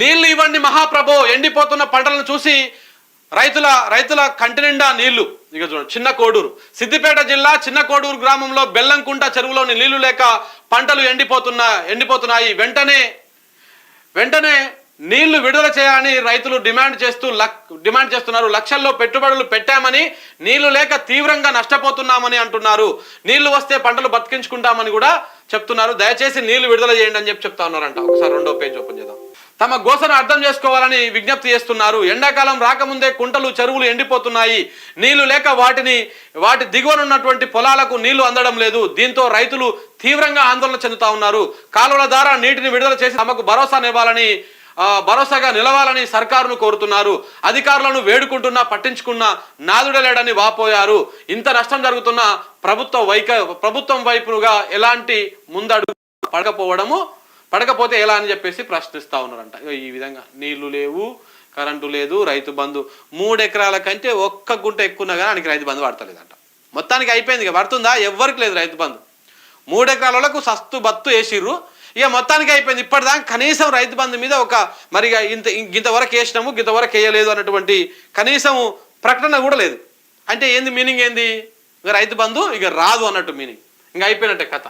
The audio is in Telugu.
నీళ్ళు ఇవ్వండి మహాప్రభో. ఎండిపోతున్న పంటలను చూసి రైతుల రైతుల కంటి నిండా నీళ్ళు. ఇక చూడండి చిన్న కోడూరు. సిద్దిపేట జిల్లా చిన్న కోడూరు గ్రామంలో బెల్లంకుంట చెరువులోని నీళ్ళు లేక పంటలు ఎండిపోతున్న ఎండిపోతున్నాయి. వెంటనే వెంటనే నీళ్ళు విడుదల చేయాలని రైతులు డిమాండ్ చేస్తూ లక్ డిమాండ్ చేస్తున్నారు. లక్షల్లో పెట్టుబడులు పెట్టామని నీళ్ళు లేక తీవ్రంగా నష్టపోతున్నామని అంటున్నారు. నీళ్ళు వస్తే పంటలు బతికించుకుంటామని కూడా చెప్తున్నారు. దయచేసి నీళ్ళు విడుదల చేయండి అని చెప్పి చెప్తా ఉన్నారంట. ఒకసారి రెండో పేజ్ ఓపెన్ చేద్దాం. తమ గోసను అర్థం చేసుకోవాలని విజ్ఞప్తి చేస్తున్నారు. ఎండాకాలం రాకముందే కుంటలు చెరువులు ఎండిపోతున్నాయి. నీళ్ళు లేక వాటిని వాటి దిగువనున్నటువంటి పొలాలకు నీళ్ళు అందడం లేదు. దీంతో రైతులు తీవ్రంగా ఆందోళన చెందుతా ఉన్నారు. కాలువల ద్వారా నీటిని విడుదల చేసి తమకు భరోసానివ్వాలని భరోసాగా నిలవాలని సర్కారును కోరుతున్నారు. అధికారులను వేడుకుంటున్నా పట్టించుకున్న నాదుడలేడని వాపోయారు. ఇంత నష్టం జరుగుతున్న ప్రభుత్వ వైక ప్రభుత్వం వైపుగా ఎలాంటి ముందడుగు పడకపోవడము పడకపోతే ఎలా అని చెప్పేసి ప్రశ్నిస్తూ ఉన్నారంట. ఈ విధంగా నీళ్ళు లేవు కరెంటు లేదు రైతు బంధు మూడు ఎకరాల కంటే ఒక్క గుంట ఎక్కువన్నా కానీ ఆయనకి రైతు బంధు పడతలేదంట. మొత్తానికి అయిపోయింది ఇక. పడుతుందా? ఎవ్వరికి లేదు రైతు బంధు. మూడు ఎకరాలకు సస్తు బత్తు వేసిర్రు. ఇక మొత్తానికి అయిపోయింది. ఇప్పటిదాకా కనీసం రైతు బంధు మీద ఒక మరి ఇక ఇంత ఇంతవరకు వేసినాము ఇంతవరకు వేయలేదు అన్నటువంటి కనీసం ప్రకటన కూడా లేదు. అంటే ఏంది? మీనింగ్ ఏంది? ఇక రైతు బంధు ఇక రాదు అన్నట్టు మీనింగ్. ఇంకా అయిపోయినట్టే కథ.